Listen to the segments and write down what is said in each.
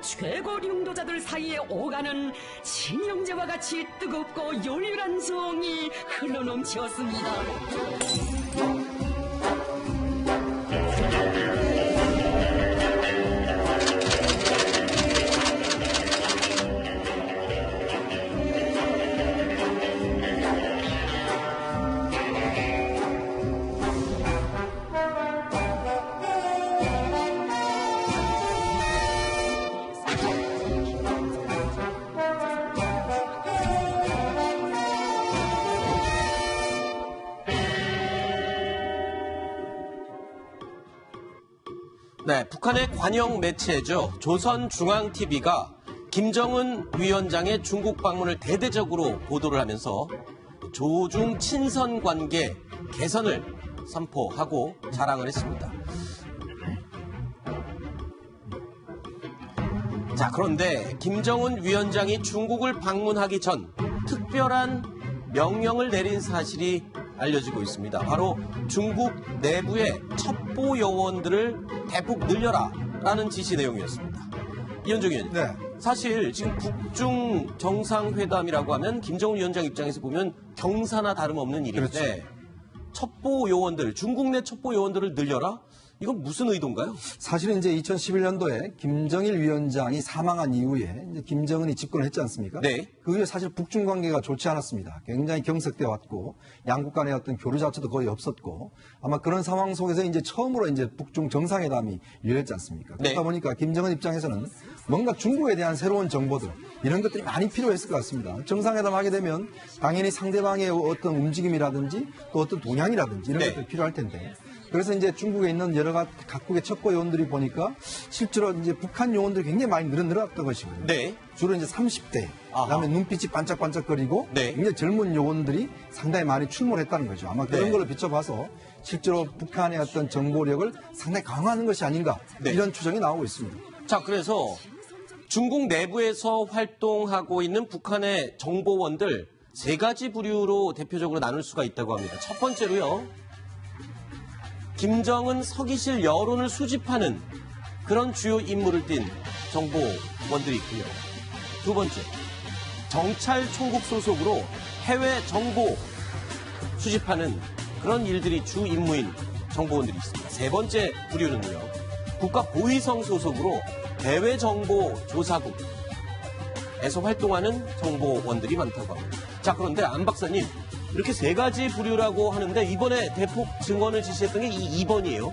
최고 領도자들 사이에 오가는 친형제와 같이 뜨겁고 열렬한 정이 흘러넘치었습니다. 네, 북한의 관영 매체죠. 조선중앙TV가 김정은 위원장의 중국 방문을 대대적으로 보도를 하면서 조중 친선 관계 개선을 선포하고 자랑을 했습니다. 자, 그런데 김정은 위원장이 중국을 방문하기 전 특별한 명령을 내린 사실이 알려지고 있습니다. 바로 중국 내부의 첩보 요원들을 대폭 늘려라 라는 지시 내용이었습니다. 이현종 의원님. 네. 사실 지금 북중 정상회담이라고 하면 김정은 위원장 입장에서 보면 경사나 다름없는 일인데 그렇죠. 첩보 요원들, 중국 내 첩보 요원들을 늘려라? 이건 무슨 의도인가요? 사실은 이제 2011년도에 김정일 위원장이 사망한 이후에 이제 김정은이 집권을 했지 않습니까? 네. 그 후에 사실 북중 관계가 좋지 않았습니다. 굉장히 경색되어 왔고 양국 간의 어떤 교류 자체도 거의 없었고 아마 그런 상황 속에서 이제 처음으로 이제 북중 정상회담이 열렸지 않습니까? 네. 그러다 보니까 김정은 입장에서는 뭔가 중국에 대한 새로운 정보들 이런 것들이 많이 필요했을 것 같습니다. 정상회담 하게 되면 당연히 상대방의 어떤 움직임이라든지 또 어떤 동향이라든지 이런 네. 것들 이 필요할 텐데 그래서 이제 중국에 있는 여러 가 각국의 첩보 요원들이 보니까 실제로 이제 북한 요원들이 굉장히 많이 늘어 늘어났던 것이고요. 네. 주로 이제 30대, 아하. 그다음에 눈빛이 반짝반짝거리고 네. 굉장히 젊은 요원들이 상당히 많이 출몰했다는 거죠. 아마 그런 네. 걸로 비춰봐서 실제로 북한의 어떤 정보력을 상당히 강화하는 것이 아닌가 네. 이런 추정이 나오고 있습니다. 자, 그래서 중국 내부에서 활동하고 있는 북한의 정보원들 세 가지 부류로 대표적으로 나눌 수가 있다고 합니다. 첫 번째로요. 김정은 서기실 여론을 수집하는 그런 주요 임무를 띈 정보원들이 있고요. 두 번째, 정찰 총국 소속으로 해외 정보 수집하는 그런 일들이 주 임무인 정보원들이 있습니다. 세 번째 부류는요. 국가 보위성 소속으로 대외 정보 조사국 에서 활동하는 정보원들이 많다고 합니다. 자, 그런데 안 박사님, 이렇게 세 가지 부류라고 하는데 이번에 대폭 증언을 지시했던 게 이 2번이에요.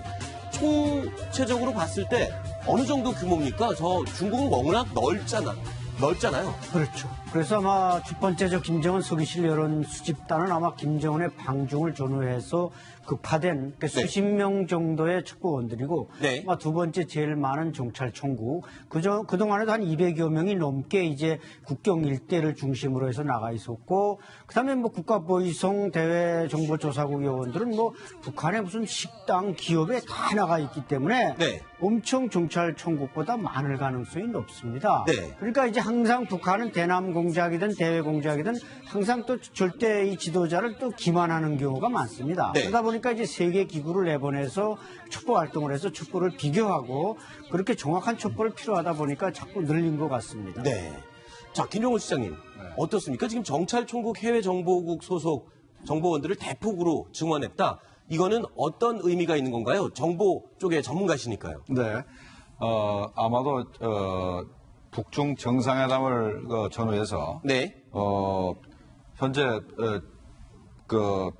총체적으로 봤을 때 어느 정도 규모입니까? 저 중국은 워낙 넓잖아. 넓잖아요. 그렇죠. 그래서 아마 첫 번째 저 김정은 서기실 여론 수집단은 아마 김정은의 방중을 전후해서 급파된 그 네. 수십 명 정도의 첩보원들이고 네. 아마 두 번째 제일 많은 정찰총국 그저 그동안에도 한 200여 명이 넘게 이제 국경 일대를 중심으로 해서 나가 있었고 그다음에 뭐 국가보위성 대외 정보조사국 요원들은 뭐 북한의 무슨 식당 기업에 다 나가 있기 때문에 네. 엄청 정찰총국보다 많을 가능성이 높습니다. 네. 그러니까 이제 항상 북한은 대남 공 작이든 대외 공작이든 항상 또 절대 이 지도자를 또 기만하는 경우가 많습니다. 네. 그러다 보니까 이제 세계 기구를 내보내서 첩보 활동을 해서 첩보를 비교하고 그렇게 정확한 첩보를 필요하다 보니까 자꾸 늘린 것 같습니다. 네. 자, 김종훈 시장님. 어떻습니까? 지금 정찰총국 해외정보국 소속 정보원들을 대폭으로 증원했다. 이거는 어떤 의미가 있는 건가요? 정보 쪽의 전문가시니까요. 네. 어, 아마도, 어, 북중 정상회담을 그 전후해서, 네. 어, 현재, 어, 그,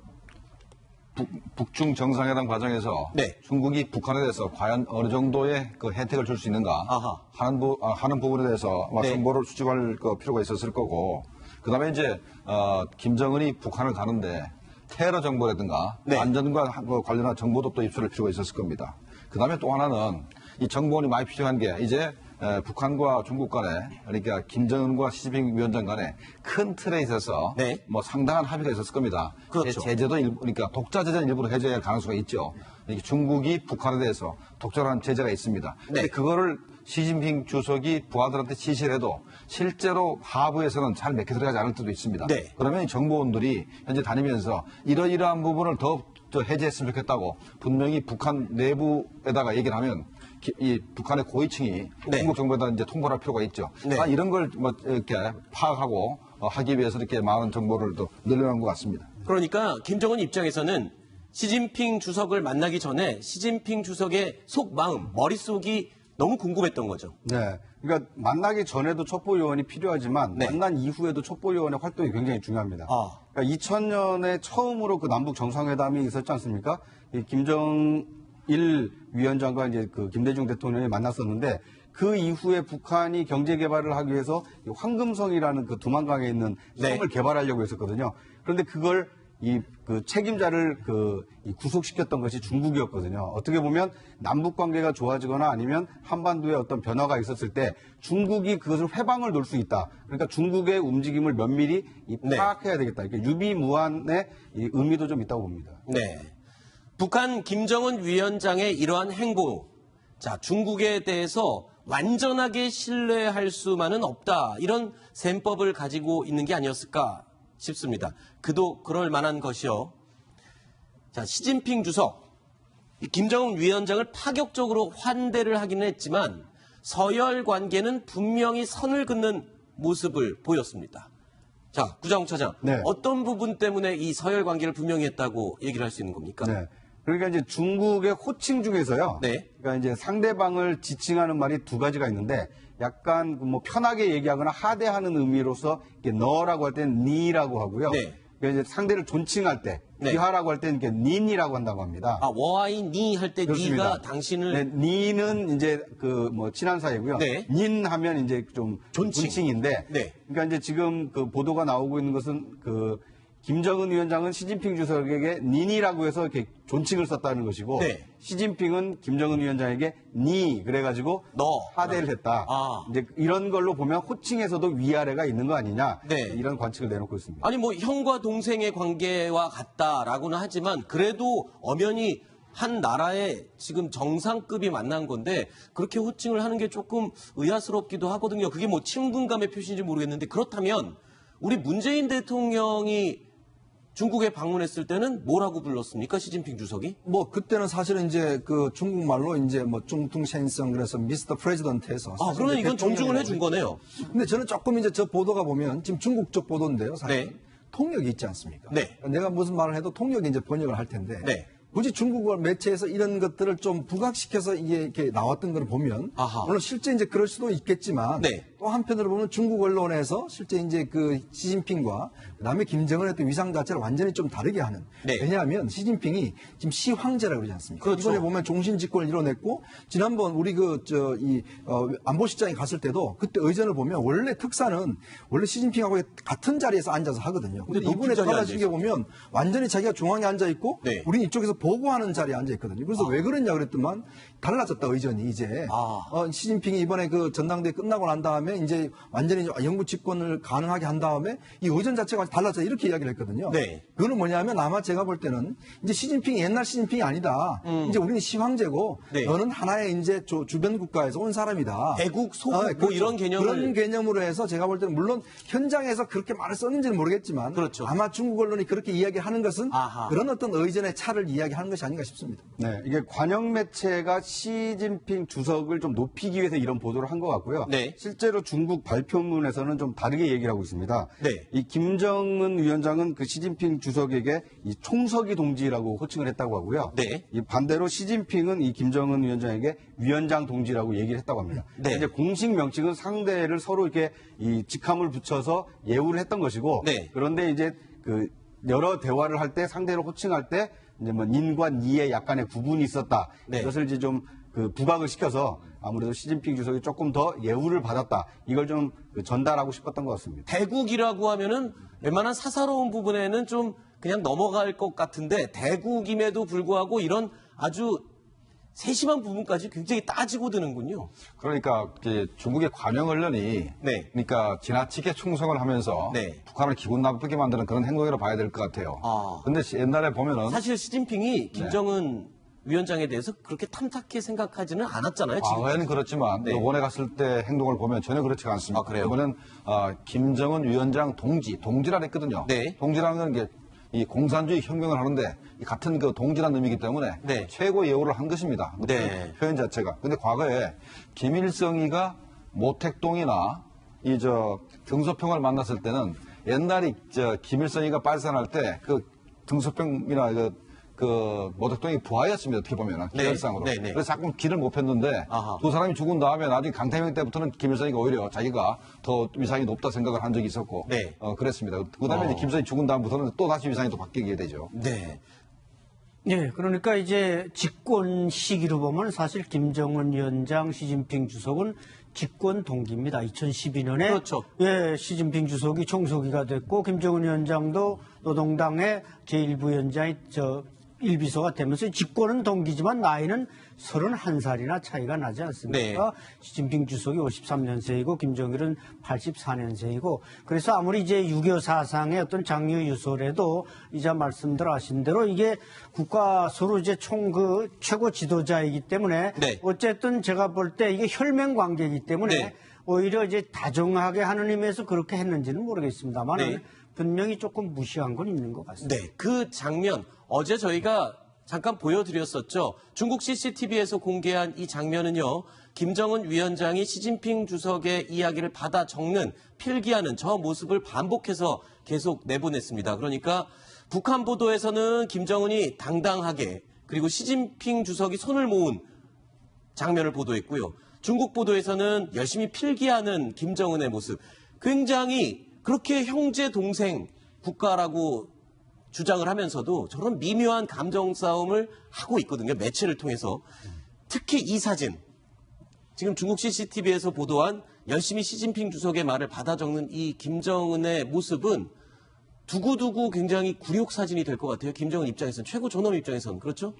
북, 중 정상회담 과정에서 네. 중국이 북한에 대해서 과연 어느 정도의 그 혜택을 줄 수 있는가 아하. 하는, 부, 아, 하는 부분에 대해서 네. 정보를 수집할 그 필요가 있었을 거고 그 다음에 이제 어, 김정은이 북한을 가는데 테러 정보라든가 네. 안전과 하- 그 관련한 정보도 또 입수할 필요가 있었을 겁니다. 그 다음에 또 하나는 이 정보원이 많이 필요한 게 이제 에, 북한과 중국 간에 그러니까 김정은과 시진핑 위원장 간에 큰 틀에 있어서 네. 뭐 상당한 합의가 있었을 겁니다. 그렇죠. 제- 제재도 일부, 그러니까 독자 제재는 일부러 해제할 할 가능성이 있죠. 이게 중국이 북한에 대해서 독자라는 제재가 있습니다. 근데 네. 그거를 시진핑 주석이 부하들한테 지시를 해도 실제로 하부에서는 잘 맥혀 들어가지 않을 때도 있습니다. 네. 그러면 이 정보원들이 현재 다니면서 이러이러한 부분을 더, 더 해제했으면 좋겠다고 분명히 북한 내부에다가 얘기를 하면 기- 이 북한의 고위층이 네. 중국 정부에다 이제 통보를 할 필요가 있죠. 네. 아, 이런 걸 뭐 이렇게 파악하고 어, 하기 위해서 이렇게 많은 정보를 또 늘려놓은 것 같습니다. 그러니까 김정은 입장에서는 시진핑 주석을 만나기 전에 시진핑 주석의 속마음, 머릿속이 너무 궁금했던 거죠. 네. 그러니까 만나기 전에도 첩보 요원이 필요하지만 네. 만난 이후에도 첩보 요원의 활동이 굉장히 중요합니다. 아. 그러니까 2000년에 처음으로 그 남북 정상회담이 있었지 않습니까? 이 김정 일 위원장과 이제 그 김대중 대통령이 만났었는데 그 이후에 북한이 경제 개발을 하기 위해서 이 황금성이라는 그 두만강에 있는 네. 섬을 개발하려고 했었거든요. 그런데 그걸 이 그 책임자를 그이 구속시켰던 것이 중국이었거든요. 어떻게 보면 남북 관계가 좋아지거나 아니면 한반도에 어떤 변화가 있었을 때 중국이 그것을 회방을 놓을 수 있다. 그러니까 중국의 움직임을 면밀히 이 네. 파악해야 되겠다. 이렇게 유비무환의 이 의미도 좀 있다고 봅니다. 네. 북한 김정은 위원장의 이러한 행보, 자, 중국에 대해서 완전하게 신뢰할 수만은 없다. 이런 셈법을 가지고 있는 게 아니었을까 싶습니다. 그도 그럴 만한 것이요. 자, 시진핑 주석, 이 김정은 위원장을 파격적으로 환대를 하기는 했지만 서열 관계는 분명히 선을 긋는 모습을 보였습니다. 자, 구자홍 차장, 네. 어떤 부분 때문에 이 서열 관계를 분명히 했다고 얘기를 할 수 있는 겁니까? 네. 그러니까 이제 중국의 호칭 중에서요. 네. 그러니까 이제 상대방을 지칭하는 말이 두 가지가 있는데 약간 그뭐 편하게 얘기하거나 하대하는 의미로서 이렇게 너라고 할 때는 니라고 하고요. 네. 그러니까 이제 상대를 존칭할 때 네. 비하라고 할 때는 이렇게 닌이라고 한다고 합니다. 아, 워아이 니 할 때. 니가 당신을 네, 니는 이제 그 뭐 친한 사이고요. 네. 닌 하면 이제 좀 존칭. 존칭인데. 네. 그러니까 이제 지금 그 보도가 나오고 있는 것은 그 김정은 위원장은 시진핑 주석에게 닌이라고 해서 이렇게 존칭을 썼다는 것이고 네. 시진핑은 김정은 위원장에게 니 그래가지고 너. 하대를 했다. 아. 이제 이런 걸로 보면 호칭에서도 위아래가 있는 거 아니냐 네. 이런 관측을 내놓고 있습니다. 아니 뭐 형과 동생의 관계와 같다라고는 하지만 그래도 엄연히 한 나라의 지금 정상급이 만난 건데 그렇게 호칭을 하는 게 조금 의아스럽기도 하거든요. 그게 뭐 친분감의 표시인지 모르겠는데 그렇다면 우리 문재인 대통령이 중국에 방문했을 때는 뭐라고 불렀습니까? 시진핑 주석이? 뭐 그때는 사실은 이제 그 중국말로 이제 뭐 중퉁센성 그래서 미스터 프레지던트해서 아, 그러면 이건 존중을 해준 거네요. 근데 저는 조금 이제 저 보도가 보면 지금 중국 쪽 보도인데요. 사실 네. 통역이 있지 않습니까? 네. 내가 무슨 말을 해도 통역이 이제 번역을 할 텐데 네. 굳이 중국어 매체에서 이런 것들을 좀 부각시켜서 이게 이렇게 나왔던 걸 보면 아하. 물론 실제 이제 그럴 수도 있겠지만 네. 또 한편으로 보면 중국 언론에서 실제 이제 그 시진핑과 그다음에 김정은의 또 위상 자체를 완전히 좀 다르게 하는 네. 왜냐하면 시진핑이 지금 시황제라고 그러지 않습니까? 그렇죠. 이번에 보면 종신 집권을 이뤄냈고 지난번 우리 그 저이 안보실장이 갔을 때도 그때 의전을 보면 원래 특사는 원래 시진핑하고 같은 자리에서 앉아서 하거든요. 근데 근데 이번에 높은 자리에 달라진 게 보면 완전히 자기가 중앙에 앉아 있고 네. 우린 이쪽에서 보고하는 자리에 앉아 있거든요. 그래서 왜 그랬냐 그랬더만 달라졌다 의전이 이제 아. 어, 시진핑이 이번에 그 전당대 회 끝나고 난 다음에 이제 완전히 영구 집권을 가능하게 한 다음에 이 의전 자체가 달라졌다 이렇게 이야기를 했거든요. 네. 그거는 뭐냐면 아마 제가 볼 때는 이제 시진핑이 옛날 시진핑이 아니다. 이제 우리는 시황제고 음. 네. 너는 하나의 이제 조- 주변 국가에서 온 사람이다. 대국, 소국 아, 뭐 그렇죠. 이런 개념을- 그런 개념으로 해서 제가 볼 때는 물론 현장에서 그렇게 말을 썼는지는 모르겠지만 그렇죠. 아마 중국 언론이 그렇게 이야기하는 것은 아하. 그런 어떤 의전의 차를 이야기하는 것이 아닌가 싶습니다. 네, 이게 관영 매체가 시진핑 주석을 좀 높이기 위해서 이런 보도를 한 것 같고요. 네. 실제로 중국 발표문에서는 좀 다르게 얘기를 하고 있습니다. 네. 이 김정은 위원장은 그 시진핑 주석에게 이 총석이 동지라고 호칭을 했다고 하고요. 네. 이 반대로 시진핑은 이 김정은 위원장에게 위원장 동지라고 얘기를 했다고 합니다. 네. 이제 공식 명칭은 상대를 서로 이렇게 이 직함을 붙여서 예우를 했던 것이고 네. 그런데 이제 그 여러 대화를 할 때 상대를 호칭할 때 이제 뭐 인과 니의 약간의 구분이 있었다. 네. 이것을 이제 좀 그 부각을 시켜서 아무래도 시진핑 주석이 조금 더 예우를 받았다. 이걸 좀그 전달하고 싶었던 것 같습니다. 대국이라고 하면은 웬만한 사사로운 부분에는 좀 그냥 넘어갈 것 같은데 대국임에도 불구하고 이런 아주 세심한 부분까지 굉장히 따지고 드는군요. 그러니까 중국의 관영 언론이 네. 그러니까 지나치게 충성을 하면서 네. 북한을 기분 나쁘게 만드는 그런 행동이라고 봐야 될 것 같아요. 아. 근데 시- 옛날에 보면은 사실 시진핑이 김정은 위원장에 대해서 그렇게 탐탁히 생각하지는 않았잖아요. 지금. 과거에는 그렇지만 네. 이번에 갔을 때 행동을 보면 전혀 그렇지가 않습니다. 아, 그래요? 이번엔 아, 김정은 위원장 동지, 동지라 했거든요. 네. 동지라는 게 이 공산주의 혁명을 하는데 이 같은 그 동지란 의미이기 때문에 네. 최고의 예우를 한 것입니다. 그 네. 표현 자체가. 근데 과거에 김일성이가 모택동이나 이 저 등소평을 만났을 때는 옛날에 저 김일성이가 발산할 때 그 등소평이나 그, 그 모택동이 부하였습니다. 어떻게 보면은 네. 기열상으로. 네, 네. 그래서 자꾸 길을 못 폈는데 아하. 두 사람이 죽은 다음에 나중에 강태명 때부터는 김일성이가 오히려 자기가 더 위상이 높다 생각을 한 적이 있었고 네. 어, 그랬습니다. 그 다음에 어. 이제 김일성이 죽은 다음부터는 또 다시 위상이 또 바뀌게 되죠. 네. 네, 그러니까 이제 집권 시기로 보면 사실 김정은 위원장, 시진핑 주석은 집권 동기입니다. 2012년에 그렇죠. 예, 시진핑 주석이 총서기가 됐고 김정은 위원장도 노동당의 제1부위원장이 저 일비서가 되면서 집권은 동기지만 나이는 31살이나 차이가 나지 않습니까? 시진핑 주석이 53년생이고 김정일은 84년생이고 그래서 아무리 이제 6.25 사상의 어떤 장유 유설에도 이제 말씀들 하신 대로 이게 국가 서로 이제 총 그 최고 지도자이기 때문에 네. 어쨌든 제가 볼 때 이게 혈맹 관계이기 때문에 네. 오히려 이제 다정하게 하는 의미에서 그렇게 했는지는 모르겠습니다만 네. 분명히 조금 무시한 건 있는 것 같습니다. 네, 그 장면 어제 저희가 잠깐 보여드렸었죠. 중국 CCTV에서 공개한 이 장면은요. 김정은 위원장이 시진핑 주석의 이야기를 받아 적는 필기하는 저 모습을 반복해서 계속 내보냈습니다. 그러니까 북한 보도에서는 김정은이 당당하게 그리고 시진핑 주석이 손을 모은 장면을 보도했고요. 중국 보도에서는 열심히 필기하는 김정은의 모습. 굉장히 그렇게 형제 동생 국가라고 주장을 하면서도 저런 미묘한 감정 싸움을 하고 있거든요. 매체를 통해서. 특히 이 사진. 지금 중국 CCTV에서 보도한 열심히 시진핑 주석의 말을 받아 적는 이 김정은의 모습은 두고두고 굉장히 굴욕 사진이 될 것 같아요. 김정은 입장에서는 최고 존엄 입장에서는 그렇죠?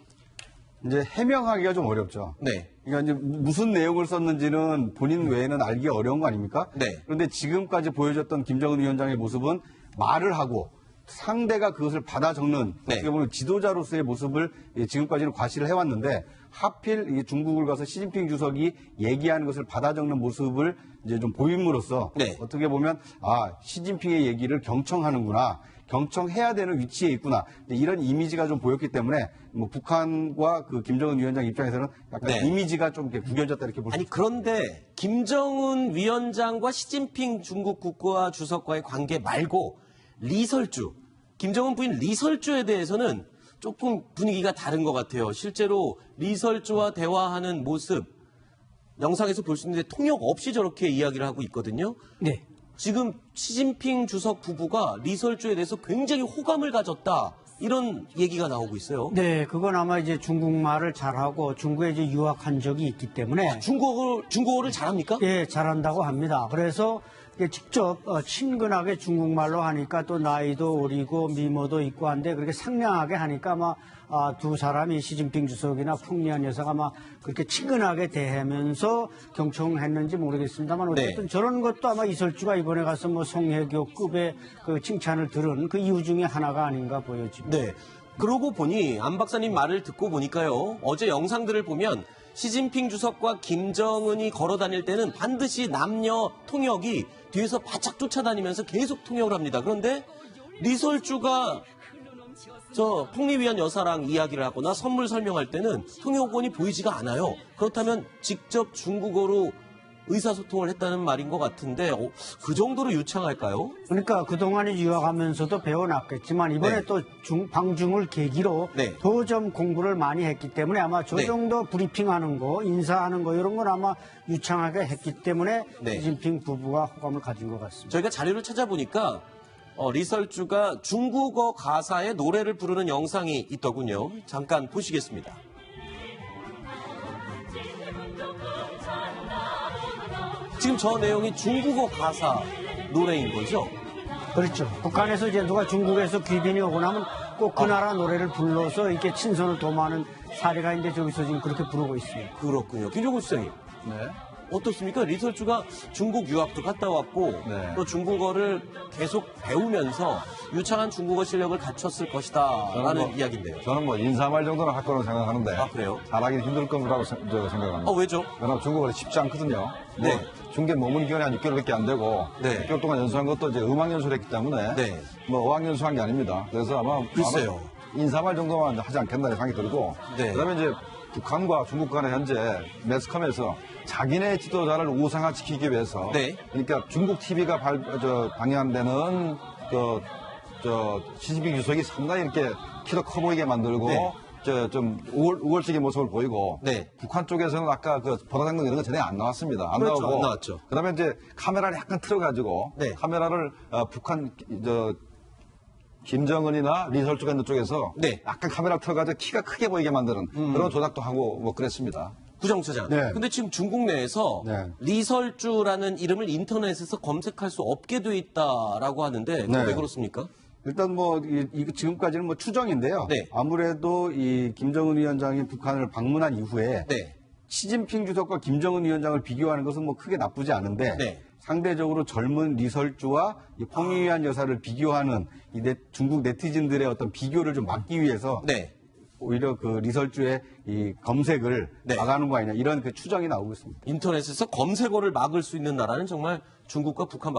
이제 해명하기가 좀 어렵죠. 네. 그러니까 이제 무슨 내용을 썼는지는 본인 외에는 알기 어려운 거 아닙니까? 네. 그런데 지금까지 보여줬던 김정은 위원장의 모습은 말을 하고 상대가 그것을 받아 적는 네. 어떻게 보면 지도자로서의 모습을 예, 지금까지는 과시를 해왔는데 하필 이 중국을 가서 시진핑 주석이 얘기하는 것을 받아 적는 모습을 이제 좀 보임으로써 네. 어떻게 보면 아 시진핑의 얘기를 경청하는구나. 경청해야 되는 위치에 있구나. 이런 이미지가 좀 보였기 때문에 뭐 북한과 그 김정은 위원장 입장에서는 약간 네. 이미지가 좀 이렇게 구겨졌다 이렇게 볼수 아니 그런데 김정은 위원장과 시진핑 중국 국가 주석과의 관계 말고 리설주 김정은 부인 리설주에 대해서는 조금 분위기가 다른 것 같아요. 실제로 리설주와 대화하는 모습 영상에서 볼 수 있는데 통역 없이 저렇게 이야기를 하고 있거든요. 네. 지금 시진핑 주석 부부가 리설주에 대해서 굉장히 호감을 가졌다 이런 얘기가 나오고 있어요. 네, 그건 아마 이제 중국말을 잘하고 중국에 이제 유학한 적이 있기 때문에 중국어를 중국어를 잘합니까? 예, 잘한다고 합니다. 그래서 직접 어, 친근하게 중국말로 하니까 또 나이도 어리고 미모도 있고 한데 그렇게 상냥하게 하니까 아마 아, 두 사람이 시진핑 주석이나 풍리한 여사가 아마 그렇게 친근하게 대하면서 경청했는지 모르겠습니다만 어쨌든 네. 저런 것도 아마 이설주가 이번에 가서 뭐 송혜교급의 그 칭찬을 들은 그 이유 중에 하나가 아닌가 보여집니다. 네. 그러고 보니 안 박사님 말을 듣고 보니까요. 어제 영상들을 보면 시진핑 주석과 김정은이 걸어 다닐 때는 반드시 남녀 통역이 뒤에서 바짝 쫓아다니면서 계속 통역을 합니다. 그런데 리설주가 저 폭리위한 여사랑 이야기를 하거나 선물 설명할 때는 통역원이 보이지가 않아요. 그렇다면 직접 중국어로 의사소통을 했다는 말인 것 같은데 어, 그 정도로 유창할까요? 그러니까 그동안에 유학하면서도 배워놨겠지만 이번에 네. 또 중, 방중을 계기로 네. 더좀 공부를 많이 했기 때문에 아마 저 네. 정도 브리핑하는 거, 인사하는 거 이런 건 아마 유창하게 했기 때문에 네. 시진핑 부부가 호감을 가진 것 같습니다. 저희가 자료를 찾아보니까 어, 리설주가 중국어 가사의 노래를 부르는 영상이 있더군요. 잠깐 보시겠습니다. 지금 저 내용이 중국어 가사 노래인 거죠? 그렇죠. 북한에서 이제 누가 중국에서 귀빈이 오고 나면 꼭그 나라 노래를 불러서 이렇게 친선을 도모하는 사례가 있는데 저기서 지금 그렇게 부르고 있습니다. 그렇군요. 김종국 시장님. 네. 어떻습니까? 리설주가 중국 유학도 갔다 왔고 네. 또 중국어를 계속 배우면서 유창한 중국어 실력을 갖췄을 것이다라는 뭐- 이야기인데요. 저는 뭐 인사말 정도는 할 거라고 생각하는데. 아, 그래요? 잘하기는 힘들 거라고 생- 생각합니다. 아 왜죠? 왜냐면 중국어는 쉽지 않거든요. 네. 뭐 중계 머문 기간이 한 6개월밖에 안 되고 네. 6개월 동안 연수한 것도 이제 음악 연수를 했기 때문에 네. 뭐 어학 연수한 게 아닙니다. 그래서 아마 글쎄요. 인사말 정도만 하지 않겠나 생각이 들고 네. 그다음에 이제 북한과 중국 간에 현재 매스컴에서 자기네 지도자를 우상화시키기 위해서 네. 그러니까 중국 TV가 발, 저, 방영되는 그, 저, 시진핑 주석이 상당히 이렇게 키도 커 보이게 만들고 네. 저, 좀 우월, 우월적인 모습을 보이고 네. 북한 쪽에서는 아까 그 보라장동 이런 거 전혀 안 나왔습니다. 안 그렇죠, 나오고 안 나왔죠. 그다음에 이제 카메라를 약간 틀어가지고 네. 카메라를 어, 북한 저 김정은이나 리설주가 있는 쪽에서 네. 약간 카메라 틀어가지고 키가 크게 보이게 만드는 그런 조작도 하고 뭐 그랬습니다. 구정처장. 네. 근데 지금 중국 내에서 네. 리설주라는 이름을 인터넷에서 검색할 수 없게 돼 있다라고 하는데 네. 왜 그렇습니까? 일단 뭐 이, 이- 지금까지는 뭐 추정인데요. 네. 아무래도 이 김정은 위원장이 북한을 방문한 이후에 네. 시진핑 주석과 김정은 위원장을 비교하는 것은 뭐 크게 나쁘지 않은데 네. 상대적으로 젊은 리설주와 이 홍위안 여사를 비교하는 이 네- 중국 네티즌들의 어떤 비교를 좀 막기 위해서 네. 오히려 그 리설주의 이 검색을 네. 막아는 거 아니냐 이런 그 추정이 나오고 있습니다. 인터넷에서 검색어를 막을 수 있는 나라는 정말 중국과 북한밖에